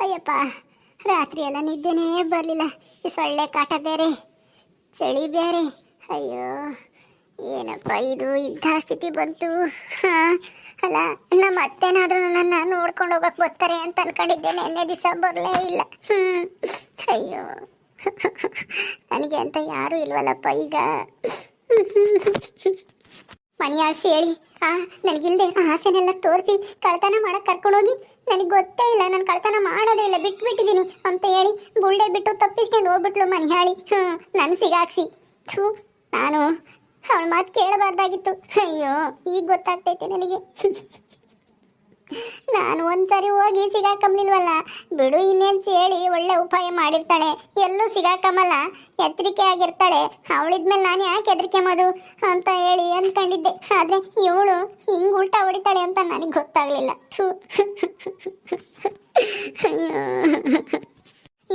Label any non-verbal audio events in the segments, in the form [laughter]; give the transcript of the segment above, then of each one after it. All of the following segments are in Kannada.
ಅಯ್ಯಪ್ಪ ರಾತ್ರಿ ಎಲ್ಲ ನಿದ್ದೆನೇ ಬರಲಿಲ್ಲ. ಈ ಸೊಳ್ಳೆ ಕಾಟ ಬೇರೆ, ಚಳಿ ಬೇರೆ. ಅಯ್ಯೋ, ಏನಪ್ಪ ಇದು? ಇಂಥ ಸ್ಥಿತಿ ಬಂತು. ಅಲ್ಲ, ನಮ್ಮ ಅತ್ತೆನಾದ್ರೂ ನನ್ನ ನೋಡ್ಕೊಂಡು ಹೋಗಕ್ ಬರ್ತಾರೆ ಅಂತ ಅನ್ಕೊಂಡಿದ್ದೆ. ನೆನ್ನೆ ದಿವಸ ಬರಲೇ ಇಲ್ಲ. ಅಯ್ಯೋ, ನನಗೆ ಅಂತ ಯಾರು ಇಲ್ವಲ್ಲಪ್ಪ ಈಗ. ಮನೆಯಾಳ್ಸಿ ಹೇಳಿ. ಆ, ನನಗಿಲ್ದೆ ಆಸೆನೆಲ್ಲ ತೋರಿಸಿ ಕಳ್ತನ ಮಾಡಕ್ ಕರ್ಕೊಂಡೋಗಿ ನನಗೆ ಗೊತ್ತೇ ಇಲ್ಲ, ನಾನು ಕಳ್ತನ ಮಾಡೋದೇ ಇಲ್ಲ ಬಿಟ್ಬಿಟ್ಟಿದ್ದೀನಿ ಅಂತ ಹೇಳಿ ಬುಳ್ಳೆ ಬಿಟ್ಟು ತಪ್ಪಿಸ್ಕೊಂಡು ಹೋಗ್ಬಿಟ್ಲು ಹೇಳಿ ಹ್ಞೂ ನನ್ನ ಸಿಗಾಕ್ಸಿ ಥೂ, ನಾನು ಅವಳ ಮಾತು ಕೇಳಬಾರ್ದಾಗಿತ್ತು. ಅಯ್ಯೋ, ಈಗ ಗೊತ್ತಾಗ್ತೈತೆ ನನಗೆ. [laughs] ನಾನು ಒಂದ್ಸರಿ ಹೋಗಿ ಸಿಗಾಕಂಬ್ಲಿಲ್ವಲ್ಲ ಬಿಡು ಇನ್ನೇನ್ ಹೇಳಿ ಒಳ್ಳೆ ಉಪಾಯ ಮಾಡಿರ್ತಾಳೆ. ಎಲ್ಲೂ ಸಿಗಾಕಂಬಲ್ಲ ಎತ್ತರಿಕೆ ಆಗಿರ್ತಾಳೆ. ಅವಳಿದ್ಮೇಲೆ ನಾನು ಯಾಕೆ ಹೆದರಿಕೆಂಬೋದು ಅಂತ ಹೇಳಿ ಅಂದ್ಕೊಂಡಿದ್ದೆ ಆದ್ರೆ ಇವಳು ಹಿಂಗ್ ಊಟ ಹೊಡಿತಾಳೆ ಅಂತ ನನಗೆ ಗೊತ್ತಾಗ್ಲಿಲ್ಲ.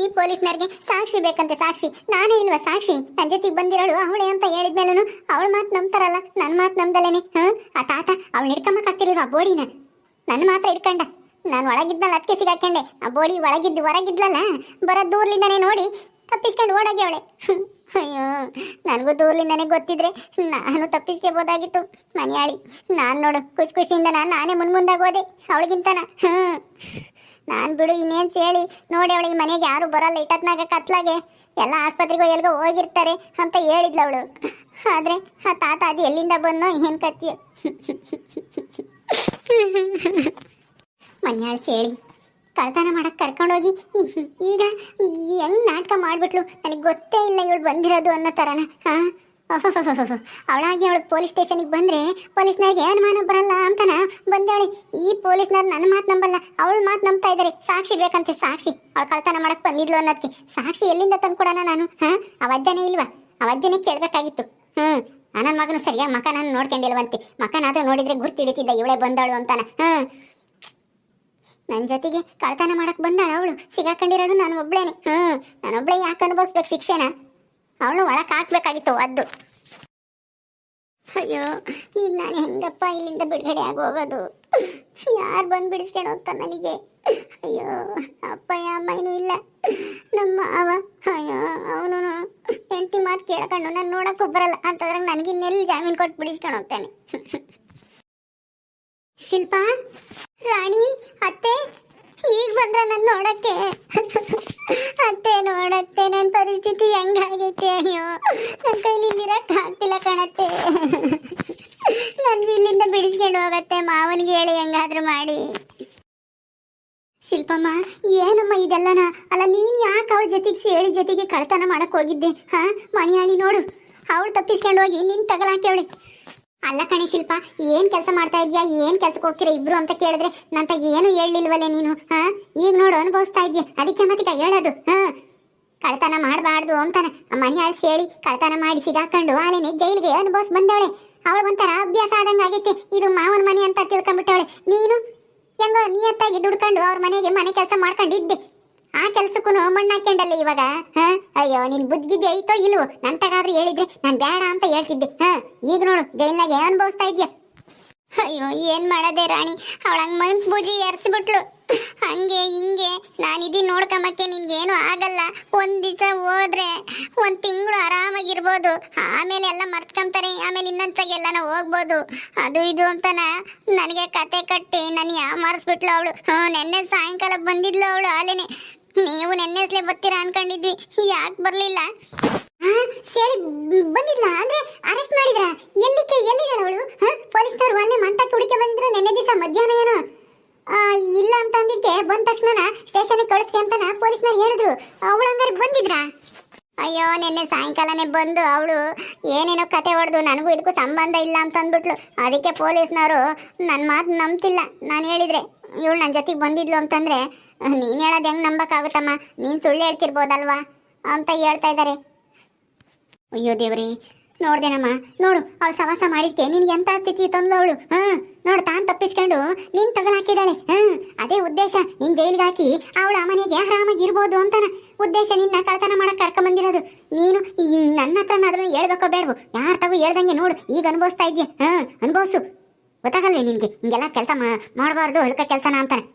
ಈ ಪೊಲೀಸ್ನವ್ರಿಗೆ ಸಾಕ್ಷಿ ಬೇಕಂತೆ ಸಾಕ್ಷಿ. ನಾನೇ ಇಲ್ವಾ ಸಾಕ್ಷಿ? ನನ್ನ ಜೊತೆಗೆ ಬಂದಿರೋಳು ಅವಳೇ ಅಂತ ಹೇಳಿದ್ಮೇಲೂ ಅವಳ ಮಾತು ನಂಬ್ತಾರಲ್ಲ. ನನ್ನ ಮಾತು ನಂಬ್ದಲ್ಲೇನೆ? ಹಾಂ? ಆ ತಾತ, ಅವಳು ಹಿಡ್ಕೊಂಬಕ್ಕಾಗ್ತಿರ್ಲಿಲ್ವಾ ಬೋಡಿನ? ನನ್ನ ಮಾತ್ರ ಹಿಡ್ಕಂಡ. ನಾನು ಒಳಗಿದ್ನಲ್ಲ ಅದಕ್ಕೆ ಸಿಗಾಕೊಂಡೆ ಆ ಬೋಡಿ ಒಳಗಿದ್ದು ಹೊರಗಿದ್ಲಲ್ಲ, ಬರೋ ದೂರ್ಲಿಂದನೇ ನೋಡಿ ತಪ್ಪಿಸ್ಕೊಂಡು ಓಡೋಗ್ಯವಳೆ. ಅಯ್ಯೋ, ನನಗೂ ದೂರ್ಲಿಂದನೇ ಗೊತ್ತಿದ್ರೆ ನಾನು ತಪ್ಪಿಸ್ಕೋಬೋದಾಗಿತ್ತು ಮನೆಯಾಳಿ. ನಾನು ನೋಡು, ಖುಷಿ ಖುಷಿಯಿಂದ ನಾನು ನಾನೇ ಮುಂದಾಗಿ ಹೋದೆ, ಅವಳಿಗಿಂತನ. ಹ್ಞೂ ನಾನು ಬಿಡು, ಇನ್ನೇನು ಹೇಳಿ ನೋಡಿ ಅವಳಿಗೆ ಮನೆಗೆ ಯಾರು ಬರೋಲ್ಲ ಇಟ್ಟತ್ನಾಗ ಕತ್ಲಾಗೆ. ಎಲ್ಲ ಆಸ್ಪತ್ರೆಗೂ, ಎಲ್ಗೋ ಹೋಗಿರ್ತಾರೆ ಅಂತ ಹೇಳಿದ್ಲು ಅವಳು. ಆದರೆ ಆ ತಾತ ಅದು ಎಲ್ಲಿಂದ ಬಂದೋ ಏನು ಕತ್ತಿಯೋ. [laughs] ಮನೆಯಾಳ್ಸಿ ಹೇಳಿ ಕಳ್ತನ ಮಾಡಕ್ ಕರ್ಕೊಂಡೋಗಿ, [laughs] ಈಗ ಹೆಂಗ್ ನಾಟಕ ಮಾಡ್ಬಿಟ್ಲು? ನನಗೆ ಗೊತ್ತೇ ಇಲ್ಲ ಇವಳು ಬಂದಿರೋದು ಅನ್ನೋ ತರನ. ಹಾ? [laughs] ಅವಳಾಗಿ ಅವಳು ಪೊಲೀಸ್ ಸ್ಟೇಷನಿಗೆ ಬಂದ್ರೆ ಪೊಲೀಸ್ನಾಗೆ ಅನುಮಾನ ಬರಲ್ಲ ಅಂತನ ಬಂದವಳೆ ಈ ಪೊಲೀಸ್ನವ್ರು ನನ್ನ ಮಾತು ನಂಬಲ್ಲ, ಅವಳ ಮಾತು ನಂಬ್ತಾ ಇದ್ದಾರೆ ಸಾಕ್ಷಿ ಬೇಕಂತೆ ಸಾಕ್ಷಿ. ಅವಳು ಕಳ್ತನ ಮಾಡಕ್ ಬಂದಿದ್ಲು ಅನ್ನೋದಕ್ಕೆ ಸಾಕ್ಷಿ ಎಲ್ಲಿಂದ ತಂದ್ಕೊಡೋಣ ನಾನು? ಹಾ? ಅವಜ್ಜನೇ ಇಲ್ವಾ? ಅವಜ್ಜನೇ ಕೇಳಬೇಕಾಗಿತ್ತು. ಹ್ಮ್. ನನ್ನ ಮಗನು ಸರಿಯಾಗಿ ಮಕ ನಾನು ನೋಡ್ಕೊಂಡಿಲ್ವಂತೆ. ಮಕನಾದ್ರೂ ನೋಡಿದ್ರೆ ಗುರ್ತಿಡಿತಿದ್ದ ಇವಳೆ ಬಂದಾಳು ಅಂತಾನ. ಹ್ಮ್ ನನ್ನ ಜೊತೆಗೆ ಕಳ್ತನ ಮಾಡಕ್ ಬಂದಾಳ ಅವಳು. ಸಿಗಾಕೊಂಡಿರೋಳು ನಾನು ಒಬ್ಳೇನೆ. ಹ್ಮ್ ನಾನೊಬ್ಳೆ ಯಾಕೆ ಅನುಭವಿಸ್ಬೇಕು ಶಿಕ್ಷೆನ? ಅವಳು ಒಳಕ್ ಹಾಕ್ಬೇಕಾಗಿತ್ತು ಅದ್ದು. ಅಯ್ಯೋ, ಈಗ ನಾನು ಹೆಂಗಪ್ಪ ಇಲ್ಲಿಂದ ಬಿಡುಗಡೆ ಆಗೋಗೋದು ಯಾರು ಬಂದು ಬಿಡಿಸ್ಕೊಂಡು ಹೋಗ್ತಾ ನನಗೆ. ಅಯ್ಯೋ ಅಪ್ಪಯ್ಯ ಅಮ್ಮನೂ ಇಲ್ಲ. ನಮ್ಮ ಅವ. ಅಯ್ಯೋ, ಅವನು ಹೆಂಡತಿ ಮಾತು ಕೇಳ್ಕೊಂಡು ನಾನು ನೋಡಕ್ಕೆ ಬರಲ್ಲ ಅಂತಂದ್ರೆ ನನಗೆ ಇನ್ನೆಲ್ಲಿ ಜಾಮೀನು ಕೊಟ್ಟು ಬಿಡಿಸ್ಕೊಂಡು ಹೋಗ್ತಾನೆ. ಶಿಲ್ಪಾ, ರಾಣಿ ಅತ್ತೆ ಈಗ ಬಂದ್ರ ನನ್ನ ನೋಡಕ್ಕೆ ಅತ್ತೆ ನೋಡತ್ತೆ ನನ್ನ ಪರಿಸ್ಥಿತಿ ಹೆಂಗಾಗೈತೆ ಅಯ್ಯೋ ನನ್ನ ಕೈಲಿ ಇಲ್ಲಿರಕ್ ಆಗ್ತಿಲ್ಲ ಕಣತ್ತೆ ನನ್ಗೆ ಇಲ್ಲಿಂದ ಬಿಡಿಸ್ಕೊಂಡು ಹೋಗತ್ತೆ ಮಾವನಿಗೆ ಹೇಳಿ ಹೆಂಗಾದ್ರೂ ಮಾಡಿ ಶಿಲ್ಪಮ್ಮ ಏನಮ್ಮ ಇದೆಲ್ಲನ ಅಲ್ಲ ನೀನ್ ಯಾಕೆ ಅವಳ ಜೊತೆಗೆ ಸೇಳಿ ಜೊತೆಗೆ ಕಳ್ತನ ಮಾಡಕ್ ಹೋಗಿದ್ದೆ. ಹಾ, ಮನೆಯಾಳಿ ನೋಡು. ಅವಳು ತಪ್ಪಿಸ್ಕೊಂಡು ಹೋಗಿ ನಿನ್ ತಗಲಾಕಿ ಅವಳಿ ಅಲ್ಲ ಕಣೆ ಶಿಲ್ಪ, ಏನ್ ಕೆಲಸ ಮಾಡ್ತಾ ಇದ್ಯಾ? ಏನ್ ಕೆಲ್ಸಕ್ಕೆ ಹೋಗ್ತೀರಾ ಇಬ್ರು ಅಂತ ಕೇಳಿದ್ರೆ ನಂತ ಏನು ಹೇಳಿಲ್ವಲ್ಲೇ ನೀನು? ಹಾ, ಈಗ ನೋಡು ಅನುಭವಿಸ್ತಾ ಇದ್ಯಾ? ಅದಕ್ಕೆ ಮತ್ತೆ ಹೇಳೋದು. ಹಾ. ಕಳ್ತನ ಮಾಡಬಾರ್ದು ಅಂತಾನೆ. ಮನೆ ಆಳ್ಸಿ ಹೇಳಿ ಕಳ್ತನ ಮಾಡಿ ಸಿಗಾಕೊಂಡು ಆಲೇನೆ ಜೈಲಿಗೆ ಅನುಭವಿಸ್ ಬಂದವಳೆ. ಅವಳು ಒಂಥರ ಅಭ್ಯಾಸ ಆದಂಗ ಆಗೈತೆ. ಇದು ಮಾವನ ಮನೆ ಅಂತ ತಿಳ್ಕೊಂಡ್ಬಿಟ್ಟವಳೆ ನೀನು? ಹೆಂಗೋ ನಿಯತ್ತಾಗಿ ದುಡ್ಕೊಂಡು ಅವ್ರ ಮನೆಗೆ ಮನೆ ಕೆಲಸ ಮಾಡ್ಕೊಂಡಿದ್ದೆ. ಆ ಕೆಲ್ಸಕ್ಕೂ ಮಣ್ಣು ಹಾಕ್ಯಂಡಲ್ಲ ಇವಾಗ ಅಯ್ಯೋ, ನಿನ್ ಬುದ್ಧಿದ್ದೆ ಐತೋ ಇಲ್ವೋ? ನನ್ ತಗಾದ್ರೂ ಹೇಳಿದ್ರೆ ನಾನ್ ಬೇಡ ಅಂತ ಹೇಳ್ತಿದ್ದೆ, ಹ? ಈಗ ನೋಡು, ಜೈಲ್ನಾಗೆ ಅನುಭವಿಸ್ತಾ ಇದ್ಯಾ? ಅಯ್ಯೋ, ಏನ್ ಮಾಡದೆ ರಾಣಿ? ಅವಳ ಹಂಗ್ ಮನ್ಸ್ ಬೂಜಿ ಎರ್ಚ್ಬಿಟ್ಲು. ಹಂಗೆ ಹಿಂಗೆ, ನಾನಿದೀನಿ ನೋಡ್ಕೊಂಬಕ್ಕೆ ನಿನ್ಗೇನು ಆಗಲ್ಲ. ಒಂದ್ ದಿವಸ ಹೋದ್ರೆ ಒಂದ್ ತಿಂಗಳು ಆರಾಮಾಗಿರ್ಬೋದು. ಆಮೇಲೆ ಎಲ್ಲ ಮರ್ತ್ಕೊಂತಾರೆ ಆಮೇಲೆ ಇನ್ನೊಂದ್ಸಗ ಎಲ್ಲಾನ ಹೋಗ್ಬೋದು. ಅದು ಇದು ಅಂತನ ನನಗೆ ಕತೆ ಕಟ್ಟಿ ನಾನು ಯಾಮಾರಿಸ್ಬಿಟ್ಲು ಅವಳು. ಹ್ಞೂ ನೆನ್ನೆ ಸಾಯಂಕಾಲ ಬಂದಿದ್ಲು ಅವಳು ಆಲೇನೆ ನೀವು ನೆನ್ನೆಸ್ಲೆ ಬರ್ತೀರಾ ಅನ್ಕೊಂಡಿದ್ವಿ. ಯಾಕೆ ಬರ್ಲಿಲ್ಲ? ಸೇಳಿ ಬಂದಿಲ್ಲ ಅಂದ್ರೆ ಅರೆಸ್ಟ್ ಮಾಡಿದ್ರ? ಎಲ್ಲಿಕ್ಕೆ, ಎಲ್ಲಿದ್ದಾಳೆ ಅವಳು? ಪೊಲೀಸ್ನವ್ರು ಅಲ್ಲೇ ಮಂತಕ್ಕೆ ಹುಡುಕಿ ಬಂದಿದ್ರು ನೆನ್ನೆ ದಿವಸ ಮಧ್ಯಾಹ್ನ ಏನೋ? ಇಲ್ಲ ಅಂತ ಅಂದಿದ್ದೆ ಬಂದ ತಕ್ಷಣ ಸ್ಟೇಷನ್ಗೆ ಕಳಿಸ್ರಿ ಅಂತಾನ ಪೊಲೀಸ್ನವ್ರು ಹೇಳಿದ್ರು. ಅವಳು ಹಂಗಾರೆ ಬಂದಿದ್ರಾ? ಅಯ್ಯೋ, ನಿನ್ನೆ ಸಾಯಂಕಾಲನೇ ಬಂದು ಅವಳು ಏನೇನೋ ಕತೆ ಹೊಡೆದು ನನಗೂ ಇದಕ್ಕೂ ಸಂಬಂಧ ಇಲ್ಲ ಅಂತ ಅಂದ್ಬಿಟ್ಲು. ಅದಕ್ಕೆ ಪೊಲೀಸ್ನವರು ನನ್ನ ಮಾತು ನಂಬ್ತಿಲ್ಲ. ನಾನು ಹೇಳಿದ್ರೆ ಇವಳು ನನ್ನ ಜೊತೆಗೆ ಬಂದಿದ್ಲು ಅಂತಂದ್ರೆ ನೀನು ಹೇಳೋದು ಹೆಂಗ್ ನಂಬಕ್ಕಾಗುತ್ತಮ್ಮ? ನೀನು ಸುಳ್ಳು ಹೇಳ್ತಿರ್ಬೋದಲ್ವಾ? ಅಂತ ಹೇಳ್ತಾ ಇದ್ದಾರೆ ಅಯ್ಯೋ ದೇವ್ರಿ, ನೋಡ್ದೇನಮ್ಮ, ನೋಡು, ಅವಳು ಸವಾಸ ಮಾಡಿದ್ಕೆ ನಿನ್ಗೆ ಎಂತ ಸ್ಥಿತಿ ತಂದ್ಲು ಅವಳು? ಹಾ, ನೋಡು, ತಾನ್ ತಪ್ಪಿಸ್ಕೊಂಡು ನೀನ್ ತಗಲಾಕಿದಾಳೆ ಹಾ, ಅದೇ ಉದ್ದೇಶ, ನಿನ್ ಜೈಲಿಗೆ ಹಾಕಿ ಅವಳ ಮನೆಗೆ ಆರಾಮಾಗಿ ಇರ್ಬೋದು ಅಂತಾನ ಉದ್ದೇಶ ನಿನ್ನ ಕಳ್ತನ ಮಾಡಕ್ ಕರ್ಕೊಂಡ್ ಬಂದಿರೋದು ನೀನು ನನ್ನ ಹತ್ರನಾದ್ರೂ ಹೇಳ್ಬೇಕೋ ಬೇಡವು? ಯಾರ ತಗೋ ಹೇಳ್ದಂಗೆ ನೋಡು, ಈಗ ಅನುಭವಿಸ್ತಾ ಇದ್ಯಾ? ಹಾ, ಅನುಭವಿಸು. ಗೊತ್ತಾಗಲ್ವೇ ನಿನ್ಗೆ? ಹಿಂಗೆಲ್ಲ ಕೆಲಸ ಮಾಡಬಾರ್ದು ಹೊಲಕ ಕೆಲಸನ ಅಂತಾನೆ.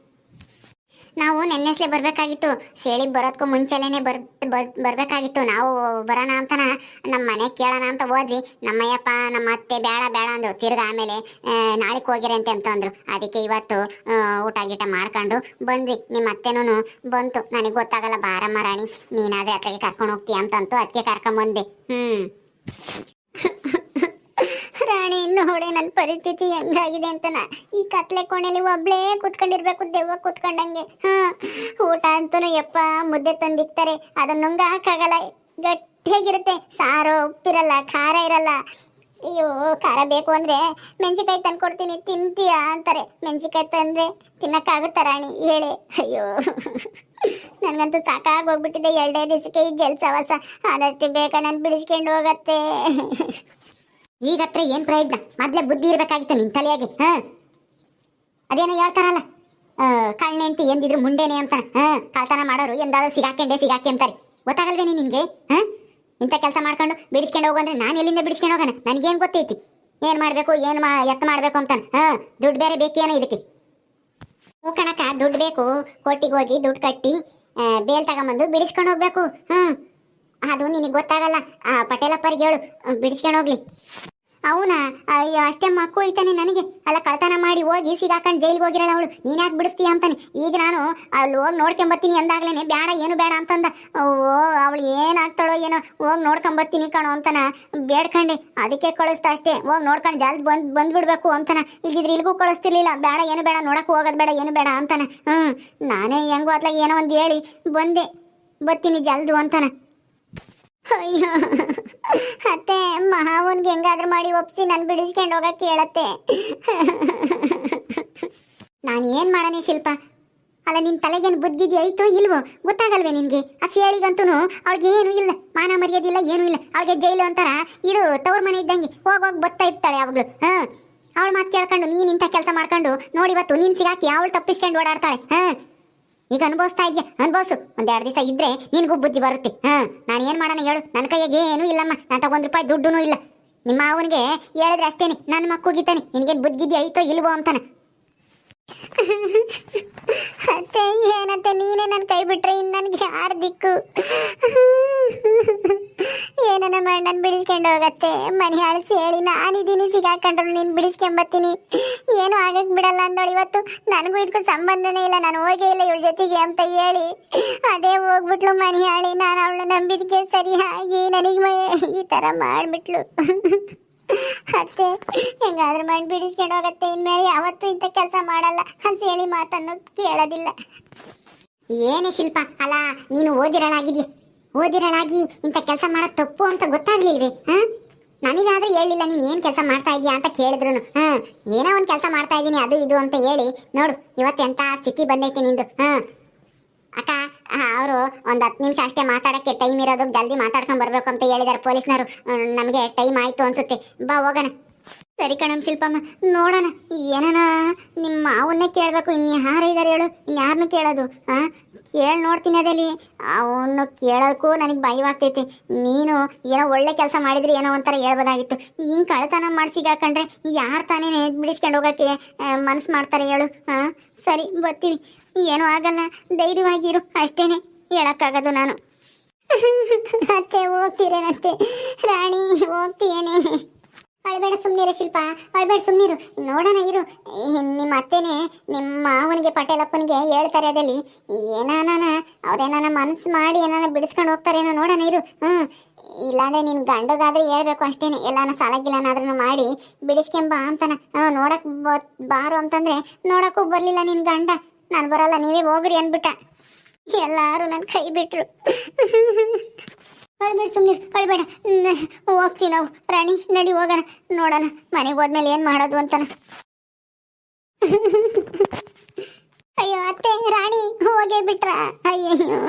ನಾವು ನೆನ್ನೆಸ್ಲೆ ಬರಬೇಕಾಗಿತ್ತು. ಸೇಳಿ ಬರೋದಕ್ಕೂ ಮುಂಚೆಲೇನೆ ಬರ್ ಬರ್- ಬರ್ಬೇಕಾಗಿತ್ತು. ನಾವು ಬರೋಣ ಅಂತನ ನಮ್ಮ ಮನೆ ಕೇಳೋಣ ಅಂತ ಹೋದ್ವಿ. ನಮ್ಮಯ್ಯಪ್ಪ ನಮ್ಮ ಅತ್ತೆ ಬೇಡ ಬೇಡ ಅಂದ್ರು. ತಿರ್ಗ ಆಮೇಲೆ ನಾಳೆಗೆ ಹೋಗಿರಂತೆ ಅಂತ ಅಂದ್ರು. ಅದಕ್ಕೆ ಇವತ್ತು ಊಟ ಗೀಟ ಮಾಡ್ಕೊಂಡು ಬಂದ್ವಿ. ನಿಮ್ಮ ಅತ್ತೆನೂ ಬಂತು. ನನಗೆ ಗೊತ್ತಾಗಲ್ಲ, ಬಾರಮ್ಮ ರಾಣಿ, ನೀನಾದ್ರೆ ಅತ್ತೆಗೆ ಕರ್ಕೊಂಡು ಹೋಗ್ತೀಯ ಅಂತಂತು. ಅದಕ್ಕೆ ಕರ್ಕೊಂಬಂದೆ ಹ್ಮ್. ರಾಣಿ ಹೊಡೆ ನನ್ನ ಪರಿಸ್ಥಿತಿ ಹೆಂಗಾಗಿದೆ ಅಂತನ? ಈ ಕತ್ಲೆ ಕೋಣೆಲಿ ಒಬ್ಳೇ ಕುತ್ಕೊಂಡಿರ್ಬೇಕು, ದೆವ್ವ ಕುತ್ಕೊಂಡಂಗೆ. ಹಾ, ಊಟ ಅಂತೂ ಯಪ್ಪ, ಮುದ್ದೆ ತಂದಿಕ್ತಾರೆ. ಅದನ್ನ ನುಂಗ ಹಾಕಾಗಲ್ಲ. ಗಟ್ಟಿಯಾಗಿರುತ್ತೆ. ಸಾರು, ಉಪ್ಪಿರಲ್ಲ, ಖಾರ ಇರಲ್ಲ. ಅಯ್ಯೋ, ಖಾರ ಬೇಕು ಅಂದ್ರೆ ಮೆಣಸಿಕಾಯಿ ತಂದು ಕೊಡ್ತೀನಿ ತಿಂತೀಯಾ ಅಂತಾರೆ. ಮೆಣಸಿಕಾಯಿ ತಂದ್ರೆ ತಿನ್ನಕ್ಕಾಗುತ್ತಾ ರಾಣಿ? ಹೇಳಿ. ಅಯ್ಯೋ, ನನಗಂತೂ ಸಾಕಾಗಿ ಹೋಗ್ಬಿಟ್ಟಿದೆ ಎರಡೇ ದಿವಸಕ್ಕೆ ಈ ಜಲ್ಸವಾಸ ಆದಷ್ಟು ಬೇಗ ನಾನು ಬಿಡಿಸ್ಕೊಂಡು ಹೋಗತ್ತೆ. ಈಗತ್ರ ಏನ್ ಪ್ರಯೋಜನ? ಮೊದ್ಲೇ ಬುದ್ಧಿ ಇರ್ಬೇಕಾಗಿತ್ತು ನಿನ್ ತಲೆಯಾಗಿ, ಹ? ಅದೇನೋ ಹೇಳ್ತಾರಲ್ಲ ಕಳ್ಳೆ ಅಂತ ಎಂದಿದ್ರು ಮುಂಡೆನೆ ಅಂತ, ಹ? ಕಳ್ತನ ಮಾಡೋರು ಎಂದಾದ್ರೂ ಸಿಗಾಕೊಂಡೆ, ಸಿಗಾಕೆ ಅಂತಾರೆ. ಗೊತ್ತಾಗಲ್ವೇನಿ ನಿನ್ಗೆ, ಹ? ಇಂಥ ಕೆಲಸ ಮಾಡ್ಕೊಂಡು ಬಿಡಿಸ್ಕೊಂಡು ಹೋಗು ಅಂದ್ರೆ ನಾನು ಎಲ್ಲಿಂದ ಬಿಡಿಸ್ಕೊಂಡು ಹೋಗೋಣ? ನನಗೇನು ಗೊತ್ತೈತಿ? ಏನ್ ಮಾಡ್ಬೇಕು, ಏನ್ ಎತ್ತ ಮಾಡ್ಬೇಕು ಅಂತ, ಹ? ದುಡ್ಡು ಬೇರೆ ಬೇಕೇನೋ ಇದಕ್ಕೆ? ಕಣಕ ದುಡ್ಡು ಬೇಕು, ಕೋಟಿಗೆ ಹೋಗಿ ದುಡ್ಡು ಕಟ್ಟಿ ಬೇಲ್ ತಗೊಂಬಂದು ಬಿಡಿಸ್ಕೊಂಡು ಹೋಗ್ಬೇಕು ಹ್ಮ್ ಅದು ನಿನಗೆ ಗೊತ್ತಾಗಲ್ಲ. ಆ, ಪಟೇಲಪ್ಪರಿಗೆ ಹೇಳು. ಬಿಡಿಸ್ಕೊಂಡು ಹೋಗ್ಲಿ. ಅವನ ಅಯ್ಯೋ ಅಷ್ಟೇ ಮಕ್ಕಳು ಇರ್ತಾನೆ ನನಗೆ. ಅಲ್ಲ, ಕಳ್ತನ ಮಾಡಿ ಹೋಗಿ ಸಿಗಾಕೊಂಡು ಜೈಲಿಗೆ ಹೋಗಿರಲ್ಲ ಅವಳು. ನೀನು ಯಾಕೆ ಬಿಡಿಸ್ತೀಯ ಅಂತಾನೆ. ಈಗ ನಾನು ಅಲ್ಲಿ ಹೋಗಿ ನೋಡ್ಕೊಂಬತ್ತೀನಿ ಅಂದಾಗ್ಲೇ ಬೇಡ ಏನು ಬೇಡ ಅಂತಂದ. ಓ, ಅವಳು ಏನಾಗ್ತಾಳೋ ಏನೋ. ಹೋಗಿ ನೋಡ್ಕೊಂಬತ್ತೀನಿ ಕಣೋ ಅಂತನ. ಬೇಡ್ಕಂಡೆ. ಅದಕ್ಕೆ ಕಳಿಸ್ತಾ ಅಷ್ಟೇ. ಹೋಗಿ ನೋಡ್ಕೊಂಡು ಜಲ್ದಿ ಬಂದು, ಬಂದ್ಬಿಡ್ಬೇಕು ಅಂತನ. ಇಲ್ದಿದ್ರೆ ಇಲ್ಗೂ ಕಳಿಸ್ತಿರ್ಲಿಲ್ಲ. ಬೇಡ ಏನು ಬೇಡ ನೋಡಕ್ ಹೋಗೋದು ಬೇಡ, ಏನು ಬೇಡ ಅಂತಾನ. ಹ್ಞೂ ನಾನೇ ಹೆಂಗೋ ಅತ್ಲಾಗ ಏನೋ ಒಂದು ಹೇಳಿ ಬಂದೆ. ಬತ್ತೀನಿ ಜಲ್ದು ಅಂತಾನ. ಅಯ್ಯೋ. ಅತ್ತೆ ಮಹಾವನ್ಗೆ ಹೆಂಗಾದ್ರೂ ಮಾಡಿ ಒಪ್ಸಿ ನನ್ ಬಿಡಿಸ್ಕೊಂಡು ಹೋಗಕ್ಕೆ ಹೇಳತ್ತೆ. ನಾನು ಏನ್ ಮಾಡನೆ ಶಿಲ್ಪ? ಅಲ್ಲ, ನಿನ್ ತಲೆಗೇನು ಬುದ್ಧಿಗೆ ಐತೋ ಇಲ್ವೋ? ಗೊತ್ತಾಗಲ್ವೇ ನಿನ್ಗೆ? ಆ ಸೇಳಿಗಂತೂ ಅವಳಿಗೆ ಏನು ಇಲ್ಲ. ಮಾನ ಮರ್ಯಾದಿಲ್ಲ ಏನೂ ಇಲ್ಲ. ಅವಳಿಗೆ ಜೈಲು ಅಂತಾರ? ಇದು ತವ್ರ ಮನೆ ಇದ್ದಂಗೆ. ಹೋಗೋಗ್ ಹೋಗ್ ಬತ್ತಾ ಇರ್ತಾಳೆ ಅವಳು. ಹಾ. ಅವಳು ಮಾತು ಕೇಳ್ಕೊಂಡು ನೀನ್ ಇಂಥ ಕೆಲಸ ಮಾಡ್ಕೊಂಡು ನೋಡಿ ಇವತ್ತು ನೀನ್ ಸಿಗಾಕಿ ಅವಳು ತಪ್ಪಿಸ್ಕೊಂಡು ಓಡಾಡ್ತಾಳೆ. ಹಾ. ಈಗ ಅನುಭವಿಸ್ತಾ ಇದೆಯಾ? ಅನುಭವಿಸು. ಒಂದ್ ಎರಡು ದಿವಸ ಇದ್ರೆ ನಿನಗೂ ಬುದ್ಧಿ ಬರುತ್ತೆ. ಹಾ, ನಾನು ಏನ್ ಮಾಡೋಣ ಹೇಳು? ನನ್ನ ಕೈಯಾಗೆ ಏನೂ ಇಲ್ಲಮ್ಮ. ನಾನು ಒಂದ್ ರೂಪಾಯಿ ದುಡ್ಡು ಇಲ್ಲ. ನಿಮ್ಮ ಅವನಿಗೆ ಹೇಳಿದ್ರೆ ಅಷ್ಟೇನೆ. ನನ್ನ ಮಕ್ಕಳಿಗಿತ್ತಾನೆ ನಿನಗೇನು ಬುದ್ಧಿ ಐತೋ ಇಲ್ವೋ ಅಂತಾನೆ. ಅತ್ತೆ, ಏನತ್ತೆ, ನೀನೇ ನನ್ನ ಕೈ ಬಿಟ್ರೆ ಇನ್ನು ನನಗೆ ಯಾರು ದಿಕ್ಕು? ಏನನ ಮಾಡಿ ನಾನು ಬಿಡಿಸ್ಕೊಂಡು ಹೋಗತ್ತೆ? ಮನೆ ಅಳಿಸಿ ಹೇಳಿ ನಾನಿದ್ದೀನಿ ಸಿಗಾಕೊಂಡ್ರು ನೀನು ಬಿಡಿಸ್ಕೊಂಬತ್ತೀನಿ. ಏನು ಆಗಕ್ಕೆ ಬಿಡಲ್ಲ ಅಂದಳು ಇವತ್ತು. ನನಗೂ ಇದಕ್ಕೂ ಸಂಬಂಧನೇ ಇಲ್ಲ, ನಾನು ಹೋಗೇ ಇಲ್ಲ ಇವಳ ಜೊತೆಗೆ ಅಂತ ಹೇಳಿ. ಅದೇ ಹೋಗ್ಬಿಟ್ಲು ಮನೆ ಹಾಳಿ ನಾನು ಅವಳು ನಂಬಿದ್ಕೆ ಸರಿಯಾಗಿ, ನನಗೆ ಈ ಥರ ಮಾಡಿಬಿಟ್ಲು. ಅತ್ತೆ, ಹೆಂಗಾದ್ರೂ ಮಣ್ಣು ಬಿಡಿಸ್ಕೊಂಡು ಹೋಗತ್ತೆ. ಇನ್ಮೇಲೆ ಯಾವತ್ತೂ ಇಂಥ ಕೆಲಸ ಮಾಡಲ್ಲ. ಅಂತ ಹೇಳಿ ಮಾತನ್ನು ಕೇಳೋದಿಲ್ಲ. ಏನೇ ಶಿಲ್ಪ, ಅಲ್ಲ, ನೀನು ಓದಿರಳಾಗಿದ್ಯ. ಓದಿರಳಾಗಿ ಇಂಥ ಕೆಲಸ ಮಾಡೋದು ತಪ್ಪು ಅಂತ ಗೊತ್ತಾಗ್ಲಿಲ್ವೇ, ಹಾಂ? ನನಗಾದ್ರೂ ಹೇಳಿಲ್ಲ ನೀನು ಏನು ಕೆಲಸ ಮಾಡ್ತಾ ಇದೀಯಾ ಅಂತ ಕೇಳಿದ್ರು ಹಾಂ? ಏನೋ ಒಂದು ಕೆಲಸ ಮಾಡ್ತಾ ಇದ್ದೀನಿ, ಅದು ಇದು ಅಂತ ಹೇಳಿ. ನೋಡು ಇವತ್ತೆಂತ ಸ್ಥಿತಿ ಬಂದೈತಿ ನಿಂದು, ಹಾಂ? ಅಕ್ಕ ಅವರು ಒಂದು ಹತ್ತು ನಿಮಿಷ ಅಷ್ಟೇ ಮಾತಾಡೋಕ್ಕೆ ಟೈಮ್ ಇರೋದು, ಜಲ್ದಿ ಮಾತಾಡ್ಕೊಂಡು ಬರಬೇಕು ಅಂತ ಹೇಳಿದ್ದಾರೆ ಪೊಲೀಸ್ನವರು. ನಮಗೆ ಟೈಮ್ ಆಯಿತು ಅನ್ಸುತ್ತೆ. ಬಾ, ಹೋಗೋಣ. ಸರಿ ಕಣಮ್ ಶಿಲ್ಪಮ್ಮ, ನೋಡೋಣ. ಏನನ ನಿಮ್ಮ ಮಾವನ್ನೇ ಕೇಳಬೇಕು ಇನ್ನು ಯಾರು ಇದ್ದಾರೆ ಹೇಳು ಇನ್ಯಾರನ್ನು ಕೇಳೋದು? ಹಾಂ ಕೇಳಿ ನೋಡ್ತೀನಿ ಅದಲ್ಲಿ. ಅವನು ಕೇಳೋಕ್ಕೂ ನನಗೆ ಭಯವಾಗ್ತೈತಿ ನೀನು ಏನೋ ಒಳ್ಳೆ ಕೆಲಸ ಮಾಡಿದ್ರೆ ಏನೋ ಒಂಥರ ಹೇಳ್ಬೋದಾಗಿತ್ತು. ಹಿಂಗೆ ಕಳ್ತನ ಮಾಡ್ಸಿಗಾಕಂಡ್ರೆ ಯಾರು ತಾನೇ ಬಿಡಿಸ್ಕೊಂಡು ಹೋಗೋಕ್ಕೆ ಮನಸ್ಸು ಮಾಡ್ತಾರೆ ಹೇಳು. ಹಾಂ ಸರಿ ಬರ್ತೀವಿ ಏನೂ ಆಗಲ್ಲ. ಧೈರ್ಯವಾಗಿರು. ಅಷ್ಟೇನೆ. ಹೇಳಕ್ಕಾಗದು ನಾನು. ಅತ್ತೆ ಹೋಗ್ತೀರೇನತ್ತೆ? ರಾಣಿ, ಹೋಗ್ತೀಯೇನೆ? ಅಳ್ಬೇಡ ಸುಮ್ಮನಿರು ಶಿಲ್ಪ. ಅಳ್ಬೇಡ ಸುಮ್ಮನಿರು ನೋಡೋಣ ಇರು. ನಿಮ್ಮ ಅತ್ತೆನೇ ನಿಮ್ಮ ಮಾವನಿಗೆ, ಪಟೇಲಪ್ಪನಿಗೆ ಹೇಳ್ತಾರೆ ಅದಲ್ಲಿ ಏನಾನ ಅವ್ರೇನಾನ ಮನ್ಸು ಮಾಡಿ ಏನಾನ ಬಿಡಿಸ್ಕೊಂಡು ಹೋಗ್ತಾರೇನೋ ನೋಡೋಣ ಇರು. ಹ್ಞೂ ಇಲ್ಲಾಂದ್ರೆ ನಿನ್ ಗಂಡಗಾದ್ರೆ ಹೇಳ್ಬೇಕು ಅಷ್ಟೇನೆ. ಎಲ್ಲಾನ ಸಾಲ ಗಿಲನಾದ್ರೂ ಮಾಡಿ ಬಿಡಿಸ್ಕೆಂಬ ಅಂತಾನ. ನೋಡಕ್ ಬಾರು ಅಂತಂದ್ರೆ ನೋಡಕ್ಕೂ ಬರಲಿಲ್ಲ ನಿನ್ ಗಂಡ. ನಾನು ಬರಲ್ಲ, ನೀವೇ ಹೋಗ್ರಿ ಅಂದ್ಬಿಟ್ಟ. ಎಲ್ಲಾರು ನನ್ನ ಕೈ ಬಿಟ್ರು. ಅಳ್ಬೇಡ ಸುಮ್ಮನೆ ಅಳ್ಬೇಡ. ನ- ಹೋಗ್ತೀವಿ ನಾವು. ರಾಣಿ, ನಡಿ ಹೋಗಣ. ನೋಡೋಣ. ಮನೆಗೆ ಹೋದ್ಮೇಲೆ ಏನು ಮಾಡೋದು ಅಂತಾನ. ಅಯ್ಯೋ, ಅತ್ತೆ, ರಾಣಿ, ಹೋಗೇ ಬಿಟ್ರ? ಅಯ್ಯಯ್ಯೋ.